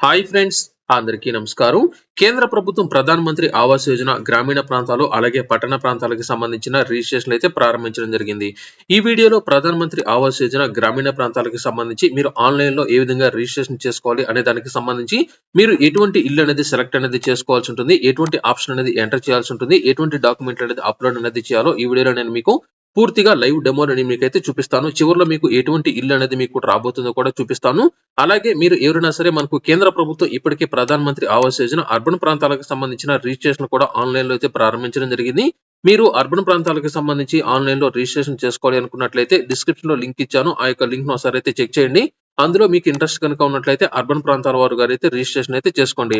Hi friends అందరికీ నమస్కారం. కేంద్ర ప్రభుత్వం ప్రధాన మంత్రి ఆవాస్ యోజన గ్రామీణ ప్రాంతాలు అలాగే పట్టణ ప్రాంతాలకు సంబంధించిన రిజిస్ట్రేషన్ అయితే ప్రారంభించడం జరిగింది. ఈ వీడియోలో ప్రధాన మంత్రి ఆవాస్ యోజన గ్రామీణ ప్రాంతాలకు సంబంధించి మీరు ఆన్లైన్లో ఏ విధంగా రిజిస్ట్రేషన్ చేసుకోవాలి అనే దానికి సంబంధించి మీరు ఎటువంటి ఇల్లు అనేది సెలెక్ట్ అనేది చేసుకోవాల్సి ఉంటుంది ఎటువంటి ఆప్షన్ అనేది ఎంటర్ చేయాల్సి ఉంటుంది ఎటువంటి డాక్యుమెంట్ అనేది అప్లోడ్ అనేది చేయాలో ఈ వీడియోలో నేను మీకు పూర్తిగా లైవ్ డెమో అని మీకైతే చూపిస్తాను. చివరిలో మీకు ఎటువంటి ఇల్లు అనేది మీకు రాబోతుందో కూడా చూపిస్తాను. అలాగే మీరు ఎవరైనా సరే మనకు కేంద్ర ప్రభుత్వం ఇప్పటికే ప్రధాన మంత్రి ఆవాస్ యోజన అర్బన్ ప్రాంతాలకు సంబంధించిన రిజిస్ట్రేషన్ కూడా ఆన్లైన్లో అయితే ప్రారంభించడం జరిగింది. మీరు అర్బన్ ప్రాంతాలకు సంబంధించి ఆన్లైన్లో రిజిస్ట్రేషన్ చేసుకోవాలి అనుకున్నట్లయితే డిస్క్రిప్షన్లో లింక్ ఇచ్చాను. ఆ యొక్క లింక్ను ఒకసారి అయితే చెక్ చేయండి. అందులో మీకు ఇంట్రెస్ట్ కనుక ఉన్నట్లయితే అర్బన్ ప్రాంతాల వారు గారు అయితే రిజిస్ట్రేషన్ అయితే చేసుకోండి.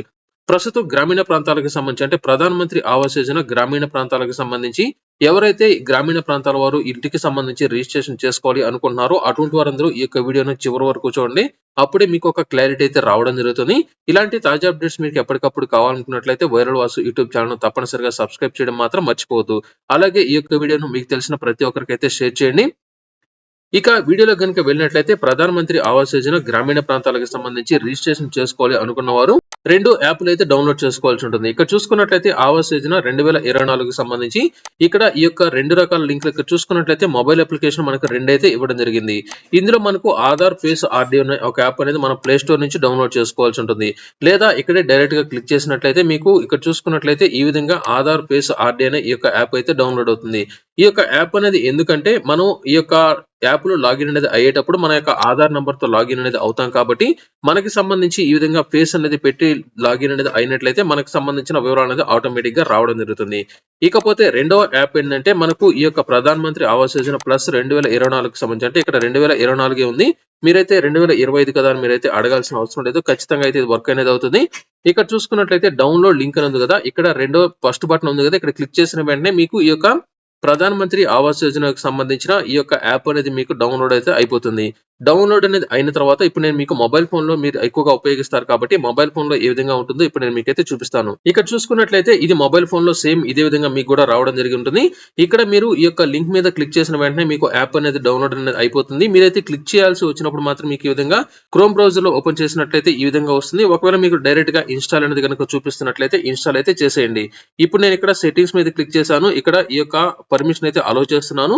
ప్రస్తుతం గ్రామీణ ప్రాంతాలకు సంబంధించి అంటే ప్రధాన మంత్రి ఆవాస్ యోజన గ్రామీణ ప్రాంతాలకు సంబంధించి ఎవరైతే గ్రామీణ ప్రాంతాల వారు ఇంటికి సంబంధించి రిజిస్ట్రేషన్ చేసుకోవాలి అనుకుంటున్నారో అటువంటి వారందరూ ఈ యొక్క వీడియోను చివరి వరకు చూడండి. అప్పుడే మీకు ఒక క్లారిటీ అయితే రావడం జరుగుతుంది. ఇలాంటి తాజా అప్డేట్స్ మీకు ఎప్పటికప్పుడు కావాలనుకున్నట్లయితే వైరల్ వాసు యూట్యూబ్ ఛానల్ తప్పనిసరిగా సబ్స్క్రైబ్ చేయడం మాత్రం మర్చిపోవద్దు. అలాగే ఈ యొక్క వీడియోను మీకు తెలిసిన ప్రతి ఒక్కరికైతే షేర్ చేయండి. ఇక వీడియోలో కనుక వెళ్ళినట్లయితే ప్రధాన మంత్రి ఆవాస్ యోజన గ్రామీణ ప్రాంతాలకు సంబంధించి రిజిస్ట్రేషన్ చేసుకోవాలి అనుకున్నవారు రెండు యాప్లు అయితే డౌన్లోడ్ చేసుకోవాల్సి ఉంటుంది. ఇక్కడ చూసుకున్నట్లయితే ఆవాస్ యోజన రెండు వేల ఇరవై నాలుగు సంబంధించి ఇక్కడ ఈ యొక్క రెండు రకాల లింక్లు ఇక్కడ చూసుకున్నట్లయితే మొబైల్ అప్లికేషన్ మనకు రెండైతే ఇవ్వడం జరిగింది. ఇందులో మనకు ఆధార్ ఫేస్ ఆర్డీ అనే ఒక యాప్ అనేది మన ప్లే స్టోర్ నుంచి డౌన్లోడ్ చేసుకోవాల్సి ఉంటుంది. లేదా ఇక్కడే డైరెక్ట్గా క్లిక్ చేసినట్లయితే మీకు ఇక్కడ చూసుకున్నట్లయితే ఈ విధంగా ఆధార్ ఫేస్ ఆర్డీ అనే ఈ యొక్క యాప్ అయితే డౌన్లోడ్ అవుతుంది. ఈ యొక్క యాప్ అనేది ఎందుకంటే మనం ఈ యొక్క యాప్లో లాగిన్ అనేది అయ్యేటప్పుడు మన యొక్క ఆధార్ నంబర్తో లాగిన్ అనేది అవుతాం కాబట్టి మనకి సంబంధించి ఈ విధంగా ఫేస్ అనేది పెట్టి లాగిన్ అనేది అయినట్లయితే మనకు సంబంధించిన వివరాలు అనేది ఆటోమేటిక్గా రావడం జరుగుతుంది. ఇకపోతే రెండవ యాప్ ఏంటంటే మనకు ఈ యొక్క ప్రధాన మంత్రి ఆవాస్ యోజన ప్లస్ రెండు వేల ఇరవై నాలుగు సంబంధించి అంటే ఇక్కడ రెండు వేల ఇరవై నాలుగే ఉంది. మీరైతే రెండు వేల ఇరవై ఐదు కదా అని మీరైతే అడగాల్సిన అవసరం లేదు. ఖచ్చితంగా అయితే ఇది వర్క్ అనేది అవుతుంది. ఇక్కడ చూసుకున్నట్లయితే డౌన్లోడ్ లింక్ అని ఉంది కదా. ఇక్కడ రెండో ఫస్ట్ బటన్ ఉంది కదా. ఇక్కడ క్లిక్ చేసిన వెంటనే మీకు ఈ యొక్క ప్రధాన మంత్రి ఆవాస్ యోజనకు సంబంధించిన ఈ యొక్క యాప్ అనేది మీకు డౌన్లోడ్ అయితే అయిపోతుంది. డౌన్లోడ్ అనేది అయిన తర్వాత ఇప్పుడు నేను మీకు మొబైల్ ఫోన్లో మీరు ఎక్కువగా ఉపయోగిస్తారు కాబట్టి మొబైల్ ఫోన్లో ఏ విధంగా ఉంటుందో ఇప్పుడు నేను మీకైతే చూపిస్తాను. ఇక్కడ చూసుకున్నట్లయితే ఇది మొబైల్ ఫోన్లో సేమ్ ఇదే విధంగా మీకు కూడా రావడం జరిగి ఉంటుంది. ఇక్కడ మీరు ఈ యొక్క లింక్ మీద క్లిక్ చేసిన వెంటనే మీకు యాప్ అనేది డౌన్లోడ్ అనేది అయిపోతుంది. మీరైతే క్లిక్ చేయాల్సి వచ్చినప్పుడు మాత్రం మీకు ఈ విధంగా క్రోమ్ బ్రౌజర్లో ఓపెన్ చేసినట్లయితే ఈ విధంగా వస్తుంది. ఒకవేళ మీకు డైరెక్ట్గా ఇన్స్టాల్ అనేది కనుక చూపిస్తున్నట్లయితే ఇన్స్టాల్ అయితే చేసేయండి. ఇప్పుడు నేను ఇక్కడ సెట్టింగ్స్ మీద క్లిక్ చేశాను. ఇక్కడ ఈ యొక్క పర్మిషన్ అయితే అలో చేస్తున్నాను.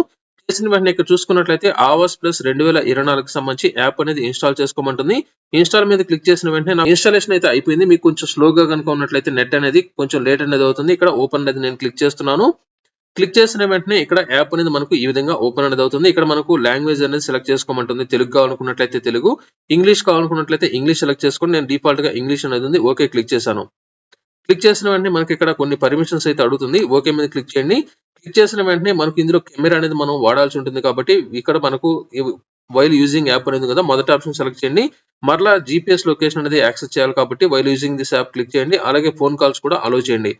చేసిన వెంటనే ఇక్కడ చూసుకున్నట్లయితే ఆవాస్ ప్లస్ రెండు వేల ఇరవై నాలుగు సంబంధించి యాప్ అనేది ఇన్స్టాల్ చేసుకోమంటుంది. ఇన్స్టాల్ మీద క్లిక్ చేసిన వెంటనే నా ఇన్స్టాలేషన్ అయితే అయిపోయింది. మీకు కొంచెం స్లోగా కనుక ఉన్నట్లయితే నెట్ అనేది కొంచెం లేట్ అనేది అవుతుంది. ఇక్కడ ఓపెన్ అనేది నేను క్లిక్ చేస్తున్నాను. క్లిక్ చేసిన వెంటనే ఇక్కడ యాప్ అనేది మనకు ఈ విధంగా ఓపెన్ అనేది అవుతుంది. ఇక్కడ మనకు లాంగ్వేజ్ అనేది సెలెక్ట్ చేసుకోమంటుంది. తెలుగు కావాలనుకున్నట్లయితే తెలుగు ఇంగ్లీష్ కావాలనుకున్నట్లయితే ఇంగ్లీష్ సెలెక్ట్ చేసుకొని నేను డిఫాల్ట్గా ఇంగ్లీష్ అనేది ఉంది. ఓకే క్లిక్ చేశాను. క్లిక్ చేసిన వెంటనే మనకి ఇక్కడ కొన్ని పర్మిషన్స్ అయితే అడుగుతుంది. ఓకే మీద క్లిక్ చేయండి. క్లిక్ చేసిన వెంటనే మనకు ఇందులో కెమెరా అనేది మనం వాడాల్సి ఉంటుంది కాబట్టి ఇక్కడ మనకు వైల్ యూజింగ్ యాప్ అనేది కదా మొదటి ఆప్షన్ సెలెక్ట్ చేయండి. మరలా జీపీఎస్ లొకేషన్ అనేది యాక్సెస్ చేయాలి కాబట్టి while using this app click చేయండి. అలాగే ఫోన్ కాల్స్ కూడా అలో చేయండి.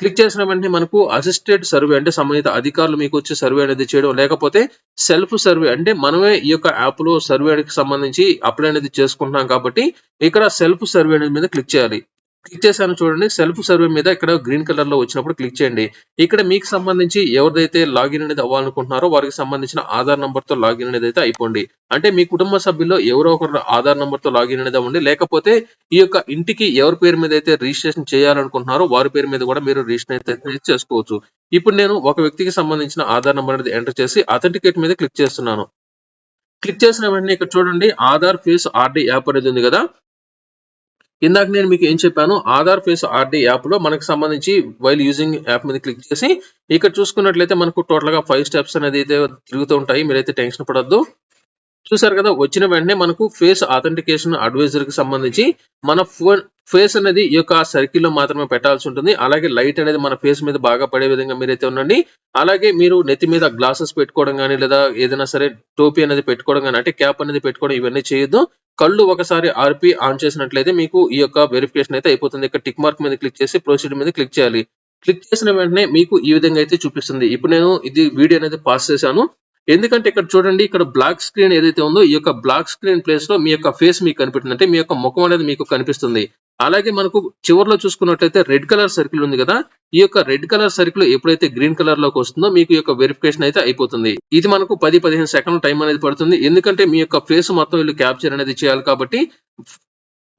క్లిక్ చేసిన వెంటనే మనకు అసిస్టెడ్ సర్వే అంటే సంబంధిత అధికారులు మీకు వచ్చి సర్వే అనేది చేయడం లేకపోతే సెల్ఫ్ సర్వే అంటే మనమే ఈ యొక్క యాప్లో సర్వేకి సంబంధించి అప్లై అనేది చేసుకుంటున్నాం కాబట్టి ఇక్కడ సెల్ఫ్ సర్వే అనేది మీద క్లిక్ చేయాలి. క్లిక్ చేశాను చూడండి. సెల్ఫ్ సర్వే మీద ఇక్కడ గ్రీన్ కలర్లో వచ్చినప్పుడు క్లిక్ చేయండి. ఇక్కడ మీకు సంబంధించి ఎవరిదైతే లాగిన్ అనేది అవ్వాలనుకుంటున్నారో వారికి సంబంధించిన ఆధార్ నంబర్తో లాగిన్ అనేది అయితే అయిపోండి. అంటే మీ కుటుంబ సభ్యుల్లో ఎవరో ఒకరు ఆధార్ నంబర్తో లాగిన్ అనేది అవ్వండి. లేకపోతే ఈ యొక్క ఇంటికి ఎవరి పేరు మీద అయితే రిజిస్ట్రేషన్ చేయాలనుకుంటున్నారో వారి పేరు మీద కూడా మీరు రిజిస్ట్రేషన్ అయితే చేసుకోవచ్చు. ఇప్పుడు నేను ఒక వ్యక్తికి సంబంధించిన ఆధార్ నంబర్ అనేది ఎంటర్ చేసి అథెంటికేట్ మీద క్లిక్ చేస్తున్నాను. క్లిక్ చేసిన వెంటనే ఇక్కడ చూడండి. ఆధార్ ఫేస్ ఆర్డీ యాప్ అనేది ఉంది కదా. ఇందాక నేను మీకు ఏం చెప్పాను? ఆధార్ ఫేస్ ఆర్డీ యాప్లో మనకు సంబంధించి వైల్ యూజింగ్ యాప్ మీద క్లిక్ చేసి ఇక్కడ చూసుకున్నట్లయితే మనకు టోటల్గా ఫైవ్ స్టెప్స్ అనేది అయితే తిరుగుతూ ఉంటాయి. మీరైతే టెన్షన్ పడద్దు. చూసారు కదా వచ్చిన వెంటనే మనకు ఫేస్ ఆథెంటికేషన్ అడ్వైజర్కి సంబంధించి మన ఫోన్ ఫేస్ అనేది ఈ యొక్క సర్కిల్లో మాత్రమే పెట్టాల్సి ఉంటుంది. అలాగే లైట్ అనేది మన ఫేస్ మీద బాగా పడే విధంగా మీరైతే ఉండండి. అలాగే మీరు నెత్తి మీద గ్లాసెస్ పెట్టుకోవడం కానీ లేదా ఏదైనా సరే టోపీ అనేది పెట్టుకోవడం కానీ అంటే క్యాప్ అనేది పెట్టుకోవడం ఇవన్నీ చేయొద్దు. కళ్ళు ఒకసారి ఆర్పి ఆన్ చేసినట్లయితే మీకు ఈ యొక్క వెరిఫికేషన్ అయితే అయిపోతుంది. ఇక్కడ టిక్ మార్క్ మీద క్లిక్ చేసి ప్రొసీడ్ మీద క్లిక్ చేయాలి. క్లిక్ చేసిన వెంటనే మీకు ఈ విధంగా అయితే చూపిస్తుంది. ఇప్పుడు నేను ఇది వీడియో అనేది పాస్ చేశాను. ఎందుకంటే ఇక్కడ చూడండి ఇక్కడ బ్లాక్ స్క్రీన్ ఏదైతే ఉందో ఈ యొక్క బ్లాక్ స్క్రీన్ ప్లేస్లో మీ యొక్క ఫేస్ మీకు కనిపిస్తుంది. అంటే మీ యొక్క ముఖం అనేది మీకు కనిపిస్తుంది. అలాగే మనకు చివరిలో చూసుకున్నట్లయితే రెడ్ కలర్ సర్కిల్ ఉంది కదా. ఈ యొక్క రెడ్ కలర్ సర్కిల్ ఎప్పుడైతే గ్రీన్ కలర్లోకి వస్తుందో మీకు యొక్క వెరిఫికేషన్ అయితే అయిపోతుంది. ఇది మనకు పది పదిహేను సెకండ్ టైం అనేది పడుతుంది. ఎందుకంటే మీ యొక్క ఫేస్ మొత్తం వీళ్ళు క్యాప్చర్ అనేది చేయాలి కాబట్టి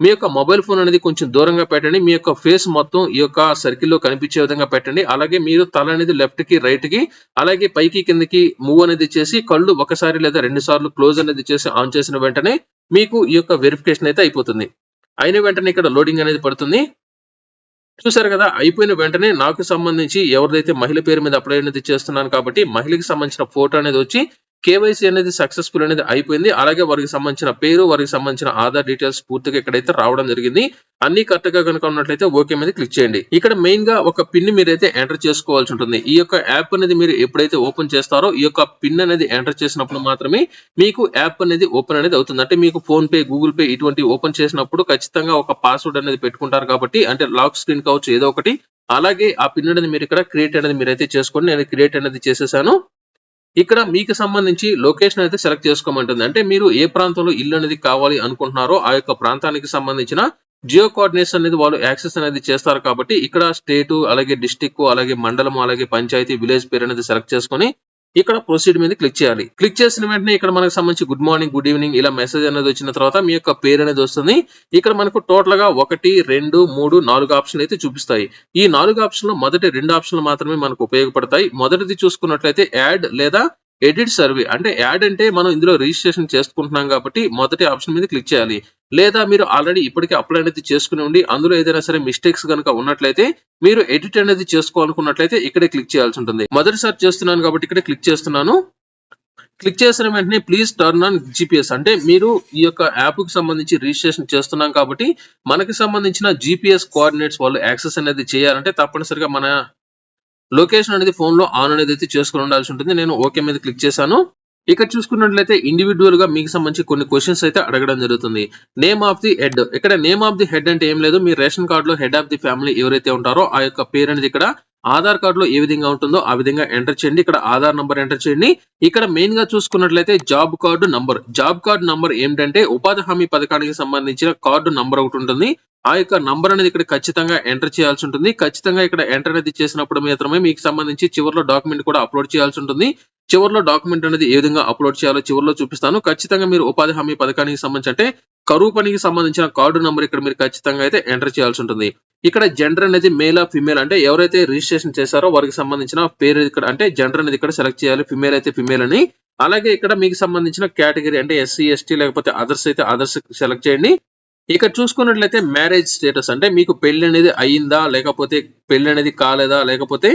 మీ యొక్క మొబైల్ ఫోన్ అనేది కొంచెం దూరంగా పెట్టండి. మీ యొక్క ఫేస్ మొత్తం ఈ యొక్క సర్కిల్లో కనిపించే విధంగా పెట్టండి. అలాగే మీరు తల అనేది లెఫ్ట్కి రైట్కి అలాగే పైకి కిందకి మూవ్ అనేది చేసి కళ్ళు ఒకసారి లేదా రెండు సార్లు క్లోజ్ అనేది చేసి ఆన్ చేసిన వెంటనే మీకు ఈ యొక్క వెరిఫికేషన్ అయితే అయిపోతుంది. అయిన వెంటనే ఇక్కడ లోడింగ్ అనేది పడుతుంది. చూసారు కదా అయిపోయిన వెంటనే నాకు సంబంధించి ఎవరిదైతే మహిళ పేరు మీద అప్లై అనేది చేస్తున్నాను కాబట్టి మహిళకి సంబంధించిన ఫోటో అనేది వచ్చి కేవైసీ అనేది సక్సెస్ఫుల్ అనేది అయిపోయింది. అలాగే వారికి సంబంధించిన పేరు వారికి సంబంధించిన ఆధార్ డీటెయిల్స్ పూర్తిగా ఇక్కడైతే రావడం జరిగింది. అన్ని కరెక్ట్గా కనుక ఉన్నట్లయితే ఓకే మీద క్లిక్ చేయండి. ఇక్కడ మెయిన్గా ఒక పిన్ మీరైతే ఎంటర్ చేసుకోవాల్సి ఉంటుంది. ఈ యొక్క యాప్ అనేది మీరు ఎప్పుడైతే ఓపెన్ చేస్తారో ఈ యొక్క పిన్ అనేది ఎంటర్ చేసినప్పుడు మాత్రమే మీకు యాప్ అనేది ఓపెన్ అనేది అవుతుంది. అంటే మీకు ఫోన్ పే గూగుల్ పే ఇటువంటి ఓపెన్ చేసినప్పుడు ఖచ్చితంగా ఒక పాస్వర్డ్ అనేది పెట్టుకుంటారు కాబట్టి అంటే లాక్ స్క్రీన్ కావచ్చు ఏదో ఒకటి. అలాగే ఆ పిన్ అనేది మీరు ఇక్కడ క్రియేట్ అనేది మీరైతే చేసుకోండి. నేను క్రియేట్ అనేది చేసేసాను. ఇక్కడ మీకు సంబంధించి లొకేషన్ అయితే సెలెక్ట్ చేసుకోమంటుంది. అంటే మీరు ఏ ప్రాంతంలో ఇల్లు అనేది కావాలి అనుకుంటున్నారో ఆ యొక్క ప్రాంతానికి సంబంధించిన జియో కోఆర్డినేట్స్ అనేది వాళ్ళు యాక్సెస్ అనేది చేస్తారు కాబట్టి ఇక్కడ స్టేట్ అలాగే డిస్టిక్ అలాగే మండలం అలాగే పంచాయతీ విలేజ్ పేరు అనేది సెలెక్ట్ చేసుకొని ఇక్కడ ప్రొసీడ్ మీద క్లిక్ చేయాలి. క్లిక్ చేసిన వెంటనే ఇక్కడ మనకు సంబంధించి గుడ్ మార్నింగ్ గుడ్ ఈవినింగ్ ఇలా మెసేజ్ అనేది వచ్చిన తర్వాత మీ యొక్క పేరు అనేది వస్తుంది. ఇక్కడ మనకు టోటల్గా ఒకటి రెండు మూడు నాలుగు ఆప్షన్లు అయితే చూపిస్తాయి. ఈ నాలుగు ఆప్షన్లు మొదటి రెండు ఆప్షన్లు మాత్రమే మనకు ఉపయోగపడతాయి. మొదటిది చూసుకున్నట్లయితే యాడ్ లేదా ఎడిట్ సర్వే అంటే యాడ్ అంటే మనం ఇందులో రిజిస్ట్రేషన్ చేసుకుంటున్నాం కాబట్టి మొదటి ఆప్షన్ మీద క్లిక్ చేయాలి. లేదా మీరు ఆల్రెడీ ఇప్పటికే అప్లై అనేది చేసుకుని ఉండి అందులో ఏదైనా సరే మిస్టేక్స్ కనుక ఉన్నట్లయితే మీరు ఎడిట్ అనేది చేసుకోవాలనుకున్నట్లయితే ఇక్కడే క్లిక్ చేయాల్సి ఉంటుంది. మొదటిసారి చేస్తున్నాను కాబట్టి ఇక్కడ క్లిక్ చేస్తున్నాను. క్లిక్ చేసిన వెంటనే ప్లీజ్ టర్న్ ఆన్ జిపిఎస్ అంటే మీరు ఈ యొక్క యాప్కి సంబంధించి రిజిస్ట్రేషన్ చేస్తున్నాం కాబట్టి మనకి సంబంధించిన జిపిఎస్ కోఆర్డినేట్స్ వాళ్ళు యాక్సెస్ అనేది చేయాలంటే తప్పనిసరిగా మన లొకేషన్ అనేది ఫోన్లో ఆన్ అనేది అయితే చేసుకుని ఉండాల్సి ఉంటుంది. నేను ఓకే మీద క్లిక్ చేశాను. ఇక్కడ చూసుకున్నట్లయితే ఇండివిజువల్గా మీకు సంబంధించి కొన్ని క్వశ్చన్స్ అయితే అడగడం జరుగుతుంది. నేమ్ ఆఫ్ ది హెడ్ ఇక్కడ నేమ్ ఆఫ్ ది హెడ్ అంటే ఏం లేదు. మీ రేషన్ కార్డ్లో హెడ్ ఆఫ్ ది ఫ్యామిలీ ఎవరైతే ఉంటారో ఆ యొక్క పేరు అనేది ఇక్కడ ఆధార్ కార్డ్లో ఏ విధంగా ఉంటుందో ఆ విధంగా ఎంటర్ చేయండి. ఇక్కడ ఆధార్ నంబర్ ఎంటర్ చేయండి. ఇక్కడ మెయిన్గా చూసుకున్నట్లయితే job card number job card number ఏంటంటే ఉపాధి హామీ పథకానికి సంబంధించిన కార్డు నంబర్ ఒకటి ఉంటుంది. ఆ యొక్క నంబర్ అనేది ఇక్కడ ఖచ్చితంగా ఎంటర్ చేయాల్సి ఉంటుంది. ఖచ్చితంగా ఇక్కడ ఎంటర్ అనేది చేసినప్పుడు మాత్రమే మీకు సంబంధించి చివరిలో డాక్యుమెంట్ కూడా అప్లోడ్ చేయాల్సి ఉంటుంది. చివరిలో డాక్యుమెంట్ అనేది ఏ విధంగా అప్లోడ్ చేయాలో చివరిలో చూపిస్తాను. ఖచ్చితంగా మీరు ఉపాధి హామీ పథకానికి సంబంధించి అంటే కరువు పనికి సంబంధించిన కార్డు నంబర్ ఇక్కడ మీరు ఖచ్చితంగా అయితే ఎంటర్ చేయాల్సి ఉంటుంది. ఇక్కడ జెండర్ అనేది మేల్ ఫిమేల్ అంటే ఎవరైతే రిజిస్ట్రేషన్ చేశారో వారికి సంబంధించిన పేరు ఇక్కడ అంటే జెండర్ అనేది ఇక్కడ సెలెక్ట్ చేయాలి. ఫిమేల్ అయితే ఫిమేల్ అని. అలాగే ఇక్కడ మీకు సంబంధించిన కేటగిరీ అంటే ఎస్సీ ఎస్టీ లేకపోతే అదర్స్ అయితే అదర్స్ సెలెక్ట్ చేయండి. ఇక్కడ చూసుకున్నట్లయితే మ్యారేజ్ స్టేటస్ అంటే మీకు పెళ్ళి అనేది అయ్యిందా లేకపోతే పెళ్ళి అనేది కాలేదా లేకపోతే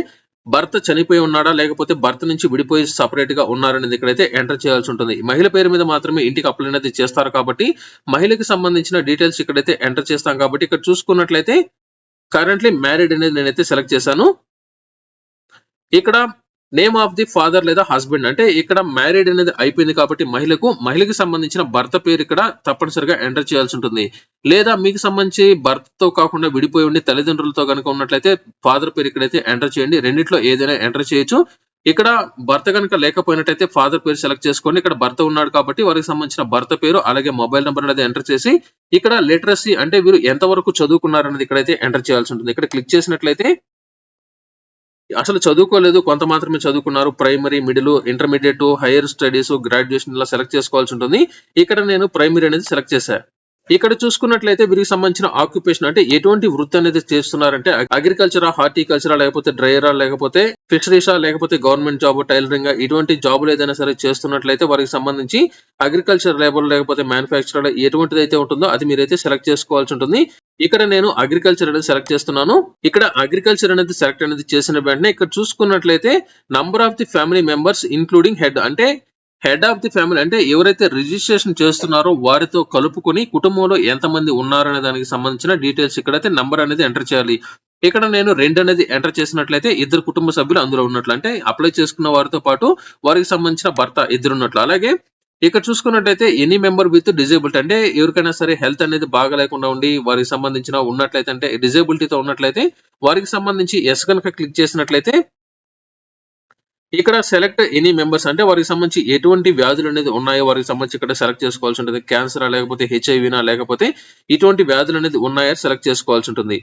భర్త చనిపోయి ఉన్నాడా లేకపోతే భర్త నుంచి విడిపోయి సపరేట్గా ఉన్నారనేది ఇక్కడైతే ఎంటర్ చేయాల్సి ఉంటుంది. మహిళ పేరు మీద మాత్రమే ఇంటికి అప్లై అనేది చేస్తారు కాబట్టి మహిళకి సంబంధించిన డీటెయిల్స్ ఇక్కడైతే ఎంటర్ చేస్తాం కాబట్టి ఇక్కడ చూసుకున్నట్లయితే కరెంట్లీ మ్యారీడ్ అనేది నేనైతే సెలెక్ట్ చేశాను. ఇక్కడ నేమ్ ఆఫ్ ది ఫాదర్ లేదా హస్బెండ్ అంటే ఇక్కడ మ్యారీడ్ అనేది అయిపోయింది కాబట్టి మహిళకు మహిళకి సంబంధించిన భర్త పేరు ఇక్కడ తప్పనిసరిగా ఎంటర్ చేయాల్సి ఉంటుంది. లేదా మీకు సంబంధించి భర్తతో కాకుండా విడిపోయి ఉండి తల్లిదండ్రులతో కనుక ఉన్నట్లయితే ఫాదర్ పేరు ఇక్కడైతే ఎంటర్ చేయండి. రెండిట్లో ఏదైనా ఎంటర్ చేయొచ్చు. ఇక్కడ భర్త కనుక లేకపోయినట్టయితే ఫాదర్ పేరు సెలెక్ట్ చేసుకోండి. ఇక్కడ భర్త ఉన్నాడు కాబట్టి వారికి సంబంధించిన భర్త పేరు అలాగే మొబైల్ నెంబర్ అనేది ఎంటర్ చేసి ఇక్కడ లిటరసీ అంటే వీరు ఎంతవరకు చదువుకున్నారు అనేది ఇక్కడైతే ఎంటర్ చేయాల్సి ఉంటుంది. ఇక్కడ క్లిక్ చేసినట్లయితే అసలు చదువుకోలేదు. కొంత మాత్రమే చదువుకున్నారు. Primary middle intermediate higher studies graduation ఇలా సెలెక్ట్ చేసుకోవాల్సి ఉంటుంది. ఇక్కడ నేను ప్రైమరీ అనేది సెలెక్ట్ చేశాను ఇక్కడ చూసుకున్నట్లయితే వీరికి సంబంధించిన ఆక్యుపేషన్ అంటే ఎటువంటి వృత్తి అనేది చేస్తున్నారంటే అగ్రికల్చరా హార్టికల్చరా లేకపోతే డ్రైయరా లేకపోతే ఫిషరీసా లేకపోతే గవర్నమెంట్ జాబ్ టైలరింగ్ ఇటువంటి జాబులు ఏదైనా సరే చేస్తున్నట్లయితే వారికి సంబంధించి అగ్రికల్చర్ లేబర్ లేకపోతే మ్యానుఫ్యాక్చర్ ఎటువంటిది అయితే ఉంటుందో అది మీరైతే సెలెక్ట్ చేసుకోవాల్సి ఉంటుంది. ఇక్కడ నేను అగ్రికల్చర్ అనేది సెలెక్ట్ చేస్తున్నాను. ఇక్కడ అగ్రికల్చర్ అనేది సెలెక్ట్ అనేది చేసిన వెంటనే ఇక్కడ చూసుకున్నట్లయితే number of the family members including head అంటే హెడ్ ఆఫ్ ది ఫ్యామిలీ అంటే ఎవరైతే రిజిస్ట్రేషన్ చేస్తున్నారో వారితో కలుపుకొని కుటుంబంలో ఎంతమంది ఉన్నారనే దానికి సంబంధించిన డీటెయిల్స్ ఇక్కడైతే నంబర్ అనేది ఎంటర్ చేయాలి. ఇక్కడ నేను రెండు అనేది ఎంటర్ చేసినట్లయితే ఇద్దరు కుటుంబ సభ్యులు అందులో ఉన్నట్లు అంటే అప్లై చేసుకున్న వారితో పాటు వారికి సంబంధించిన భర్త ఇద్దరు ఉన్నట్లు. అలాగే ఇక్కడ చూసుకున్నట్లయితే ఎనీ మెంబర్ విత్ డిజేబిలిటీ అంటే ఎవరికైనా సరే హెల్త్ అనేది బాగలేకుండా ఉండి వారికి సంబంధించిన ఉన్నట్లయితే అంటే డిజేబిలిటీతో ఉన్నట్లయితే వారికి సంబంధించి ఎస్ కనుక క్లిక్ చేసినట్లయితే ఇక్కడ సెలెక్ట్ ఎనీ మెంబర్స్ అంటే వారికి సంబంధించి ఎటువంటి వ్యాధులు అనేది ఉన్నాయో వారికి సంబంధించి ఇక్కడ సెలెక్ట్ చేసుకోవాల్సి ఉంటుంది. క్యాన్సర్ లేకపోతే హెచ్ఐవినా లేకపోతే ఇటువంటి వ్యాధులు అనేది ఉన్నాయో సెలెక్ట్ చేసుకోవాల్సి ఉంటుంది.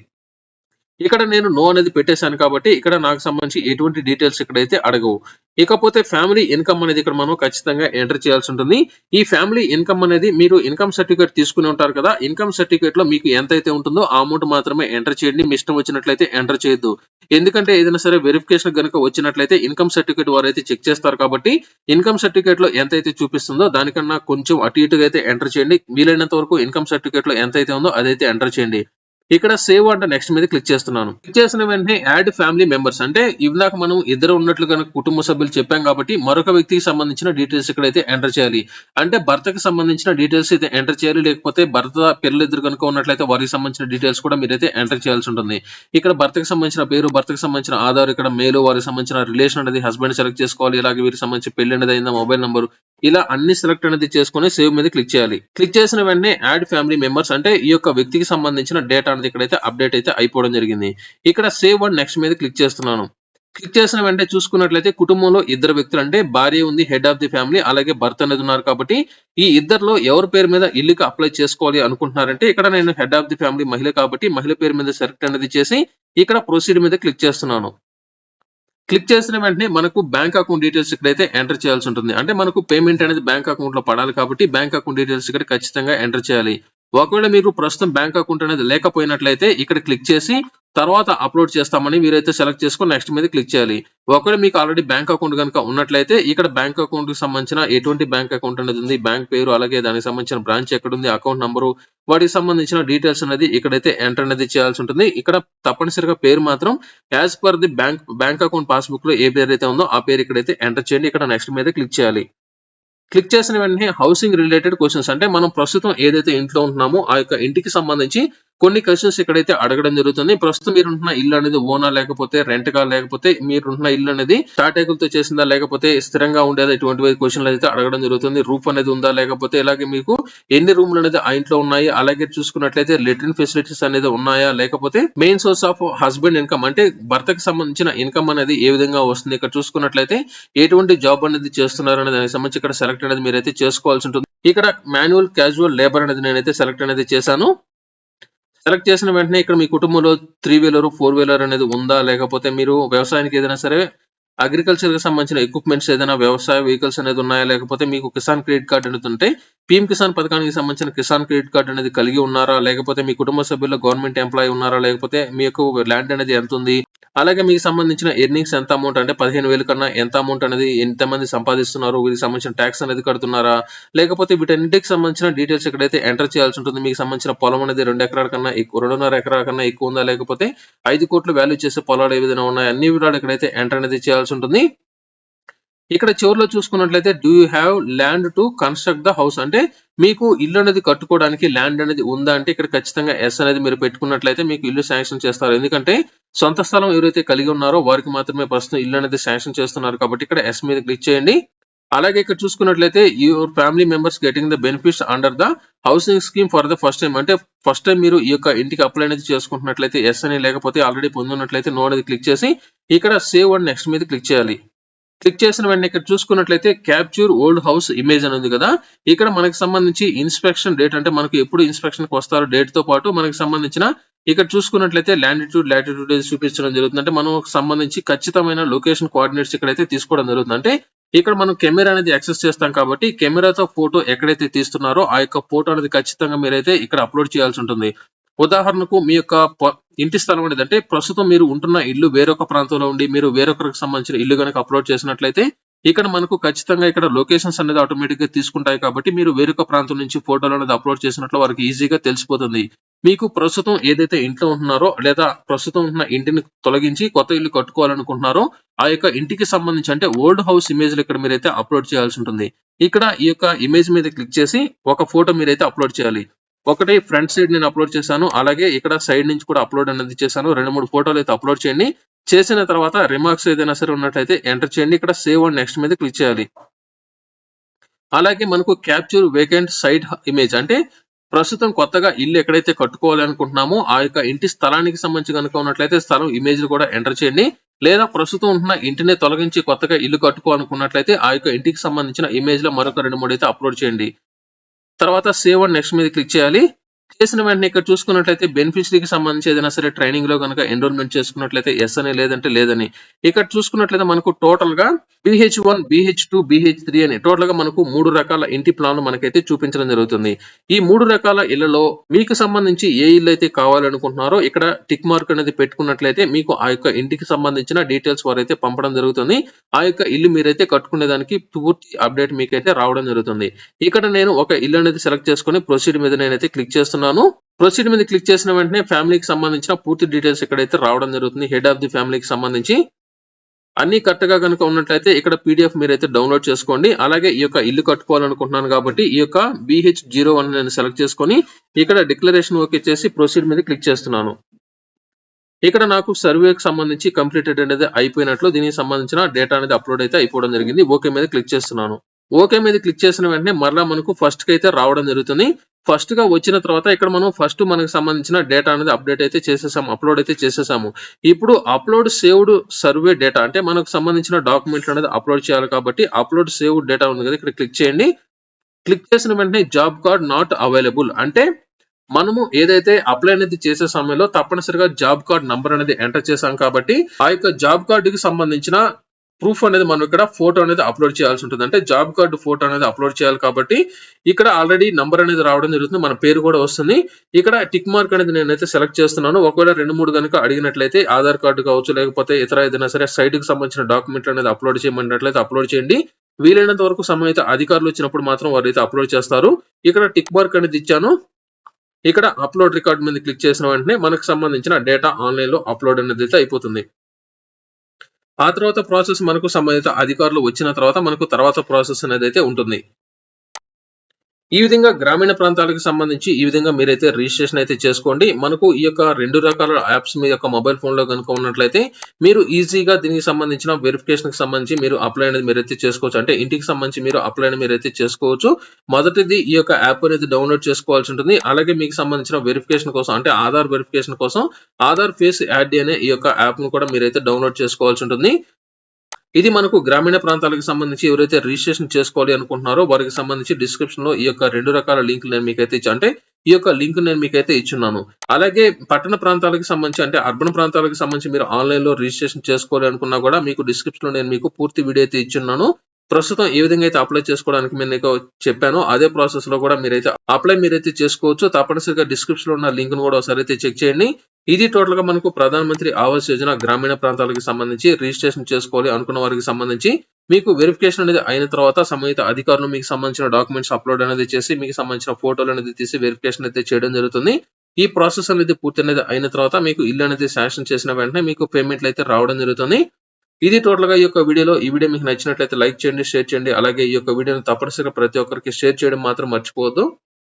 ఇక్కడ నేను నో అనేది పెట్టేశాను కాబట్టి ఇక్కడ నాకు సంబంధించి ఎటువంటి డీటెయిల్స్ ఇక్కడైతే అడగవు. ఇకపోతే ఫ్యామిలీ ఇన్కమ్ అనేది ఇక్కడ మనం ఖచ్చితంగా ఎంటర్ చేయాల్సి ఉంటుంది. ఈ ఫ్యామిలీ ఇన్కమ్ అనేది మీరు ఇన్కమ్ సర్టిఫికేట్ తీసుకుని ఉంటారు కదా ఇన్కమ్ సర్టిఫికేట్లో మీకు ఎంత అయితే ఉంటుందో ఆ అమౌంట్ మాత్రమే ఎంటర్ చేయండి. మీ ఇష్టం వచ్చినట్లయితే ఎంటర్ చేయొద్దు. ఎందుకంటే ఏదైనా సరే వెరిఫికేషన్ కనుక వచ్చినట్లయితే ఇన్కమ్ సర్టిఫికేట్ వారు అయితే చెక్ చేస్తారు కాబట్టి ఇన్కమ్ సర్టిఫికేట్లో ఎంత అయితే చూపిస్తుందో దానికన్నా కొంచెం అటు ఇటుగా అయితే ఎంటర్ చేయండి. వీలైనంత వరకు ఇన్కమ్ సర్టిఫికేట్లో ఎంత అయితే ఉందో అదైతే ఎంటర్ చేయండి. ఇక్కడ సేవ్ అంటే నెక్స్ట్ మీద క్లిక్ చేస్తున్నాను. క్లిక్ చేసిన వెంటనే యాడ్ ఫ్యామిలీ మెంబర్స్. అంటే ఇందాక మనం ఇద్దరు ఉన్నట్లు కనుక కుటుంబ సభ్యులు చెప్పాం కాబట్టి మరొక వ్యక్తికి సంబంధించిన డీటెయిల్స్ ఇక్కడైతే ఎంటర్ చేయాలి. అంటే భర్తకి సంబంధించిన డీటెయిల్స్ అయితే ఎంటర్ చేయాలి లేకపోతే భర్త పిల్లలు ఇద్దరు కనుక ఉన్నట్లయితే వారికి సంబంధించిన డీటెయిల్స్ కూడా మీరైతే ఎంటర్ చేయాల్సి ఉంటుంది. ఇక్కడ భర్తకి సంబంధించిన పేరు భర్తకి సంబంధించిన ఆధార్ ఇక్కడ మేలు వారికి సంబంధించిన రిలేషన్ అనేది హస్బెండ్ సెలెక్ట్ చేసుకోవాలి ఇలాగే వీరికి సంబంధించి పెళ్ళి అనేది అయిందా మొబైల్ నంబర్ ఇలా అన్ని సెలెక్ట్ అనేది చేసుకుని సేవ్ మీద క్లిక్ చేయాలి. క్లిక్ చేసిన వెంటనే యాడ్ ఫ్యామిలీ మెంబర్స్. అంటే ఈ యొక్క వ్యక్తికి సంబంధించిన డేటా అనేది ఇక్కడైతే అప్డేట్ అయితే అయిపోవడం జరిగింది. ఇక్కడ సేవ్ అండ్ నెక్స్ట్ మీద క్లిక్ చేస్తున్నాను. క్లిక్ చేసిన వెంటనే చూసుకున్నట్లయితే కుటుంబంలో ఇద్దరు వ్యక్తులు అంటే భార్య ఉంది హెడ్ ఆఫ్ ది ఫ్యామిలీ అలాగే భర్త అనేది ఉన్నారు కాబట్టి ఈ ఇద్దరులో ఎవరి పేరు మీద ఇల్లుకి అప్లై చేసుకోవాలి అనుకుంటున్నారంటే ఇక్కడ నేను హెడ్ ఆఫ్ ది ఫ్యామిలీ మహిళ కాబట్టి మహిళ పేరు మీద సెలెక్ట్ అనేది చేసి ఇక్కడ ప్రొసీడ్ మీద క్లిక్ చేస్తున్నాను. క్లిక్ చేసిన వెంటనే మనకు బ్యాంక్ అకౌంట్ డీటెయిల్స్ ఇక్కడైతే ఎంటర్ చేయాల్సి ఉంటుంది. అంటే మనకు పేమెంట్ అనేది బ్యాంక్ అకౌంట్లో పడాలి కాబట్టి బ్యాంక్ అకౌంట్ డీటెయిల్స్ ఇక్కడ ఖచ్చితంగా ఎంటర్ చేయాలి. ఒకవేళ మీకు ప్రస్తుతం బ్యాంక్ అకౌంట్ అనేది లేకపోయినట్లయితే ఇక్కడ క్లిక్ చేసి తర్వాత అప్లోడ్ చేస్తామని మీరైతే సెలెక్ట్ చేసుకొని నెక్స్ట్ మీద క్లిక్ చేయాలి. ఒకవేళ మీకు ఆల్రెడీ బ్యాంక్ అకౌంట్ కనుక ఉన్నట్లయితే ఇక్కడ బ్యాంక్ అకౌంట్కి సంబంధించిన ఎటువంటి బ్యాంక్ అకౌంట్ అనేది ఉంది? బ్యాంక్ పేరు అలాగే దానికి సంబంధించిన బ్రాంచ్ ఎక్కడ ఉంది అకౌంట్ నంబరు వాటికి సంబంధించిన డీటెయిల్స్ అనేది ఇక్కడైతే ఎంటర్ అనేది చేయాల్సి ఉంటుంది. ఇక్కడ తప్పనిసరిగా పేరు మాత్రం as per the bank bank account పాస్బుక్లో ఏ పేరు అయితే ఉందో ఆ పేరు ఇక్కడైతే ఎంటర్ చేయండి. ఇక్కడ నెక్స్ట్ మీద క్లిక్ చేయాలి. క్లిక్ చేసిన వెంటనే హౌసింగ్ రిలేటెడ్ క్వశ్చన్స్ అంటే మనం ప్రస్తుతం ఏదైతే ఇంట్లో ఉంటున్నామో ఆ యొక్క ఇంటికి సంబంధించి కొన్ని క్వశ్చన్స్ ఇక్కడైతే అడగడం జరుగుతుంది. ప్రస్తుతం మీరు ఉంటున్న ఇల్లు అనేది ఓనా లేకపోతే రెంట్గా లేకపోతే మీరు ఉంటున్న ఇల్లు అనేది తాటేకులతో చేసిందా లేకపోతే స్థిరంగా ఉండేదా ఇటువంటి క్వశ్చన్లు అయితే అడగడం జరుగుతుంది. రూఫ్ అనేది ఉందా లేకపోతే ఇలాగే మీకు ఎన్ని రూమ్లు అనేది ఆ ఇంట్లో ఉన్నాయి? అలాగే చూసుకున్నట్లయితే లెట్రిన్ ఫెసిలిటీస్ అనేది ఉన్నాయా? లేకపోతే main source of husband income అంటే భర్తకు సంబంధించిన ఇన్కమ్ అనేది ఏ విధంగా వస్తుంది? ఇక్కడ చూసుకున్నట్లయితే ఎటువంటి జాబ్ అనేది చేస్తున్నారు అనేది దానికి సంబంధించి ఇక్కడ సెలెక్ట్ అనేది మీరైతే చేసుకోవాల్సి ఉంటుంది. ఇక్కడ మాన్యువల్ క్యాజువల్ లేబర్ అనేది నేనైతే సెలెక్ట్ అనేది చేశాను. సెలెక్ట్ చేసిన వెంటనే ఇక్కడ మీ కుటుంబంలో త్రీ వీలర్ ఫోర్ వీలర్ అనేది ఉందా? లేకపోతే మీరు వ్యవసాయానికి ఏదైనా సరే అగ్రికల్చర్కి సంబంధించిన ఎక్విప్మెంట్స్ ఏదైనా వ్యవసాయ వెహికల్స్ అనేది ఉన్నాయా? లేకపోతే మీకు కిసాన్ క్రెడిట్ కార్డ్ అనేది ఉంటే పీఎం కిసాన్ పథకానికి సంబంధించిన కిసాన్ క్రెడిట్ కార్డ్ అనేది కలిగి ఉన్నారా? లేకపోతే మీ కుటుంబ సభ్యుల్లో గవర్నమెంట్ ఎంప్లాయీ ఉన్నారా? లేకపోతే మీ యొక్క ల్యాండ్ అనేది ఎంత ఉంది? అలాగే మీకు సంబంధించిన ఎర్నింగ్స్ ఎంత అమౌంట్ అంటే పదిహేను వేలు కన్నా ఎంత అమౌంట్ అనేది ఎంత మంది సంపాదిస్తున్నారు? వీటికి సంబంధించిన ట్యాక్స్ అనేది కడుతున్నారా? లేకపోతే వీటన్నిటికి సంబంధించిన డీటెయిల్స్ ఎక్కడైతే ఎంటర్ చేయాల్సి ఉంటుంది మీకు సంబంధించిన పొలం అనేది రెండు ఎకరాల కన్నా ఎక్కువ రెండున్నర ఎకరాల కన్నా ఎక్కువ ఉందా? లేకపోతే ఐదు కోట్లు వాల్యూ చేసే పొలాలు ఏ విధంగా ఉన్నాయి? అన్ని వివరాలు ఎక్కడైతే ఎంటర్ అనేది చేయాల్సి ఉంటుంది. ఇక్కడ చివరిలో చూసుకున్నట్లయితే do you have land to construct the house అంటే మీకు ఇల్లు అనేది కట్టుకోవడానికి ల్యాండ్ అనేది ఉందా అంటే ఇక్కడ ఖచ్చితంగా ఎస్ అనేది మీరు పెట్టుకున్నట్లయితే మీకు ఇల్లు శాంక్షన్ చేస్తారు. ఎందుకంటే సొంత స్థలం ఎవరైతే కలిగి ఉన్నారో వారికి మాత్రమే ప్రస్తుతం ఇల్లు అనేది శాంక్షన్ చేస్తున్నారు. కాబట్టి ఇక్కడ ఎస్ మీద క్లిక్ చేయండి. అలాగే ఇక్కడ చూసుకున్నట్లయితే your family members getting the benefits under the housing scheme for the first time అంటే ఫస్ట్ టైం మీరు ఈ యొక్క ఇంటికి అప్లై అనేది చేసుకుంటున్నట్లయితే ఎస్ అని లేకపోతే ఆల్రెడీ పొందున్నట్లయితే నో అనేది క్లిక్ చేసి ఇక్కడ సేవ్ అండ్ నెక్స్ట్ మీద క్లిక్ చేయాలి. క్లిక్ చేసిన వెంటనే ఇక్కడ చూసుకున్నట్లయితే క్యాప్చూర్ ఓల్డ్ హౌస్ ఇమేజ్ అని ఉంది కదా. ఇక్కడ మనకి సంబంధించి ఇన్స్పెక్షన్ డేట్ అంటే మనకు ఎప్పుడు ఇన్స్పెక్షన్కి వస్తారో డేట్తో పాటు మనకి సంబంధించిన ఇక్కడ చూసుకున్నట్లయితే లాండిట్యూడ్ లాటిట్యూడ్ చూపించడం జరుగుతుంది. అంటే మనం సంబంధించి ఖచ్చితమైన లొకేషన్ కోఆర్డినేట్స్ ఇక్కడైతే తీసుకోవడం జరుగుతుంది. అంటే ఇక్కడ మనం కెమెరా అనేది యాక్సెస్ చేస్తాం కాబట్టి కెమెరాతో ఫోటో ఎక్కడైతే తీస్తున్నారో ఆ యొక్క ఫోటో అనేది ఖచ్చితంగా మీరైతే ఇక్కడ అప్లోడ్ చేయాల్సి ఉంటుంది. ఉదాహరణకు మీ యొక్క ఇంటి స్థలం అనేది అంటే ప్రస్తుతం మీరు ఉంటున్న ఇల్లు వేరొక ప్రాంతంలో ఉండి మీరు వేరొకరికి సంబంధించిన ఇల్లు కనుక అప్లోడ్ చేసినట్లయితే ఇక్కడ మనకు ఖచ్చితంగా ఇక్కడ లొకేషన్స్ అనేది ఆటోమేటిక్గా తీసుకుంటాయి కాబట్టి మీరు వేరొక ప్రాంతం నుంచి ఫోటోలు అనేది అప్లోడ్ చేసినట్లు వారికి ఈజీగా తెలిసిపోతుంది. మీకు ప్రస్తుతం ఏదైతే ఇంట్లో ఉంటున్నారో లేదా ప్రస్తుతం ఉన్న ఇంటిని తొలగించి కొత్త ఇల్లు కట్టుకోవాలనుకుంటున్నారో ఆ యొక్క ఇంటికి సంబంధించి అంటే ఓల్డ్ హౌస్ ఇమేజ్ ఇక్కడ మీరైతే అప్లోడ్ చేయాల్సి ఉంటుంది. ఇక్కడ ఈ యొక్క ఇమేజ్ మీద క్లిక్ చేసి ఒక ఫోటో మీరైతే అప్లోడ్ చేయాలి. ఒకటి ఫ్రంట్ సైడ్ నేను అప్లోడ్ చేశాను అలాగే ఇక్కడ సైడ్ నుంచి కూడా అప్లోడ్ అనేది చేశాను. రెండు మూడు ఫోటోలు అయితే అప్లోడ్ చేయండి. చేసిన తర్వాత రిమార్క్స్ ఏదైనా సరే ఉన్నట్లయితే ఎంటర్ చేయండి. ఇక్కడ సేవ్ అండ్ నెక్స్ట్ మీద క్లిక్ చేయాలి. అలాగే మనకు క్యాప్చర్ వేకెంట్ సైట్ ఇమేజ్ అంటే ప్రస్తుతం కొత్తగా ఇల్లు ఎక్కడైతే కట్టుకోవాలనుకుంటున్నామో ఆ యొక్క ఇంటి స్థలానికి సంబంధించి కనుక ఉన్నట్లయితే స్థలం ఇమేజ్ కూడా ఎంటర్ చేయండి. లేదా ప్రస్తుతం ఉంటున్న ఇంటిని తొలగించి కొత్తగా ఇల్లు కట్టుకోవాలనుకున్నట్లయితే ఆ యొక్క ఇంటికి సంబంధించిన ఇమేజ్లో మరొక రెండు మూడు అయితే అప్లోడ్ చేయండి. తర్వాత సేవ్ అండ్ నెక్స్ట్ మీద క్లిక్ చేయాలి. చేసిన వెంటనే ఇక్కడ చూసుకున్నట్లయితే బెనిఫిషరీకి సంబంధించి ఏదైనా సరే ట్రైనింగ్లో కనుక ఎన్రోల్మెంట్ చేసుకున్నట్లయితే ఎస్ అని లేదంటే లేదని. ఇక్కడ చూసుకున్నట్లయితే మనకు టోటల్గా BH one BH two BH three అని టోటల్గా మనకు మూడు రకాల ఇంటి ప్లాన్ మనకైతే చూపించడం జరుగుతుంది. ఈ మూడు రకాల ఇళ్ళలో మీకు సంబంధించి ఏ ఇల్లు అయితే కావాలనుకుంటున్నారో ఇక్కడ టిక్ మార్క్ అనేది పెట్టుకున్నట్లయితే మీకు ఆ యొక్క ఇంటికి సంబంధించిన డీటెయిల్స్ వారైతే పంపడం జరుగుతుంది. ఆ యొక్క ఇల్లు మీరైతే కట్టుకునే దానికి పూర్తి అప్డేట్ మీకైతే రావడం జరుగుతుంది. ఇక్కడ నేను ఒక ఇల్లు అనేది సెలెక్ట్ చేసుకొని ప్రొసీడ్ మీద నేనైతే క్లిక్ చేస్తున్నాను. ప్రొసీడ్ మీద క్లిక్ చేసిన వెంటనే ఫ్యామిలీకి సంబంధించిన పూర్తి డీటెయిల్స్ ఇక్కడైతే రావడం జరుగుతుంది హెడ్ ఆఫ్ ది ఫ్యామిలీకి సంబంధించి అన్ని కరెక్ట్గా కనుక ఉన్నట్లయితే ఇక్కడ పీడిఎఫ్ మీరైతే డౌన్లోడ్ చేసుకోండి. అలాగే ఈ యొక్క ఇల్లు కట్టుకోవాలనుకుంటున్నాను కాబట్టి ఈ యొక్క బిహెచ్ జీరో వన్ నేను సెలెక్ట్ చేసుకొని ఇక్కడ డిక్లరేషన్ ఓకే చేసి ప్రొసీడ్ మీద క్లిక్ చేస్తున్నాను. ఇక్కడ నాకు సర్వేకి సంబంధించి కంప్లీటెడ్ అనేది అయిపోయినట్లు దీనికి సంబంధించిన డేటా అనేది అప్లోడ్ అయితే అయిపోవడం జరిగింది. ఓకే మీద క్లిక్ చేస్తున్నాను. ఓకే మీద క్లిక్ చేసిన వెంటనే మరలా మనకు ఫస్ట్కి అయితే రావడం జరుగుతుంది. ఫస్ట్గా వచ్చిన తర్వాత ఇక్కడ మనం ఫస్ట్ మనకు సంబంధించిన డేటా అనేది అప్డేట్ అయితే చేసేసాము అప్లోడ్ అయితే చేసేసాము. ఇప్పుడు అప్లోడ్ సేవ్డ్ సర్వే డేటా అంటే మనకు సంబంధించిన డాక్యుమెంట్లు అనేది అప్లోడ్ చేయాలి కాబట్టి అప్లోడ్ సేవ్డ్ డేటా ఉంది కదా ఇక్కడ క్లిక్ చేయండి. క్లిక్ చేసిన వెంటనే జాబ్ కార్డ్ నాట్ అవైలబుల్ అంటే మనము ఏదైతే అప్లై అనేది చేసే సమయంలో తప్పనిసరిగా జాబ్ కార్డ్ నంబర్ అనేది ఎంటర్ చేశాం కాబట్టి ఆ యొక్క జాబ్ కార్డుకి సంబంధించిన ప్రూఫ్ అనేది మనం ఇక్కడ ఫోటో అనేది అప్లోడ్ చేయాల్సి ఉంటుంది. అంటే జాబ్ కార్డు ఫోటో అనేది అప్లోడ్ చేయాలి కాబట్టి ఇక్కడ ఆల్రెడీ నంబర్ అనేది రావడం జరుగుతుంది. మన పేరు కూడా వస్తుంది. ఇక్కడ టిక్ మార్క్ అనేది నేనైతే సెలెక్ట్ చేస్తున్నాను. ఒకవేళ రెండు మూడు కనుక అడిగినట్లయితే ఆధార్ కార్డు కావచ్చు లేకపోతే ఇతర ఏదైనా సరే సైట్కి సంబంధించిన డాక్యుమెంట్ అనేది అప్లోడ్ చేయమన్నట్లయితే అప్లోడ్ చేయండి. వీలైనంత వరకు సమయం అయితే అధికారులు వచ్చినప్పుడు మాత్రం వారు అయితే అప్లోడ్ చేస్తారు. ఇక్కడ టిక్ మార్క్ అనేది ఇచ్చాను. ఇక్కడ అప్లోడ్ రికార్డ్ మీద క్లిక్ చేసిన వెంటనే మనకు సంబంధించిన డేటా ఆన్లైన్లో అప్లోడ్ అనేది అయితే అయిపోతుంది. ఆ తర్వాత ప్రాసెస్ మనకు సంబంధిత అధికారులు వచ్చిన తర్వాత మనకు తర్వాత ప్రాసెస్ అనేది అయితే ఉంటుంది. ఈ విధంగా గ్రామీణ ప్రాంతాలకు సంబంధించి ఈ విధంగా మీరైతే రిజిస్ట్రేషన్ అయితే చేసుకోండి. మనకు ఈ యొక్క రెండు రకాల యాప్స్ మీ యొక్క మొబైల్ ఫోన్లో కనుక ఉన్నట్లయితే మీరు ఈజీగా దీనికి సంబంధించిన వెరిఫికేషన్కి సంబంధించి మీరు అప్లై అనేది మీరైతే చేసుకోవచ్చు. అంటే ఇంటికి సంబంధించి మీరు అప్లై అనేది మీరైతే చేసుకోవచ్చు. మొదటిది ఈ యొక్క యాప్ అనేది డౌన్లోడ్ చేసుకోవాల్సి ఉంటుంది. అలాగే మీకు సంబంధించిన వెరిఫికేషన్ కోసం అంటే ఆధార్ వెరిఫికేషన్ కోసం ఆధార్ ఫేస్ యాడ్ అనే ఈ యొక్క యాప్ను కూడా మీరైతే డౌన్లోడ్ చేసుకోవాల్సి ఉంటుంది. ఇది మనకు గ్రామీణ ప్రాంతాలకు సంబంధించి ఎవరైతే రిజిస్ట్రేషన్ చేసుకోవాలి అనుకుంటున్నారో వారికి సంబంధించి డిస్క్రిప్షన్లో ఈ యొక్క రెండు రకాల లింక్ నేను మీకైతే ఇచ్చా అంటే ఈ యొక్క లింక్ నేను మీకైతే ఇచ్చున్నాను. అలాగే పట్టణ ప్రాంతాలకు సంబంధించి అంటే అర్బన్ ప్రాంతాలకు సంబంధించి మీరు ఆన్లైన్లో రిజిస్ట్రేషన్ చేసుకోవాలి అనుకున్నా కూడా మీకు డిస్క్రిప్షన్లో నేను మీకు పూర్తి వీడియో అయితే ఇచ్చున్నాను. ప్రస్తుతం ఏ విధంగా అయితే అప్లై చేసుకోవడానికి నేను మీకు చెప్పానో అదే ప్రాసెస్లో కూడా మీరైతే అప్లై మీరైతే చేసుకోవచ్చు. తప్పనిసరిగా డిస్క్రిప్షన్లో ఉన్న లింక్ను కూడా ఒకసారి అయితే చెక్ చేయండి. ఇది టోటల్గా మనకు ప్రధాన మంత్రి ఆవాస్ యోజన గ్రామీణ ప్రాంతాలకు సంబంధించి రిజిస్ట్రేషన్ చేసుకోవాలి అనుకున్న వారికి సంబంధించి మీకు వెరిఫికేషన్ అనేది అయిన తర్వాత సంబంధిత అధికారులు మీకు సంబంధించిన డాక్యుమెంట్స్ అప్లోడ్ అనేది చేసి మీకు సంబంధించిన ఫోటోలు అనేది తీసి వెరిఫికేషన్ అయితే చేయడం జరుగుతుంది. ఈ ప్రాసెస్ అనేది పూర్తి అనేది అయిన తర్వాత మీకు ఇల్లు అనేది శాంక్షన్ చేసిన వెంటనే మీకు పేమెంట్లు అయితే రావడం జరుగుతుంది. ఇది టోటల్గా ఈ యొక్క వీడియోలో. ఈ వీడియో మీకు నచ్చినట్లయితే లైక్ చేయండి షేర్ చేయండి. అలాగే ఈ యొక్క వీడియోని తప్పనిసరిగా ప్రతి ఒక్కరికి షేర్ చేయడం మాత్రం మర్చిపోవద్దు.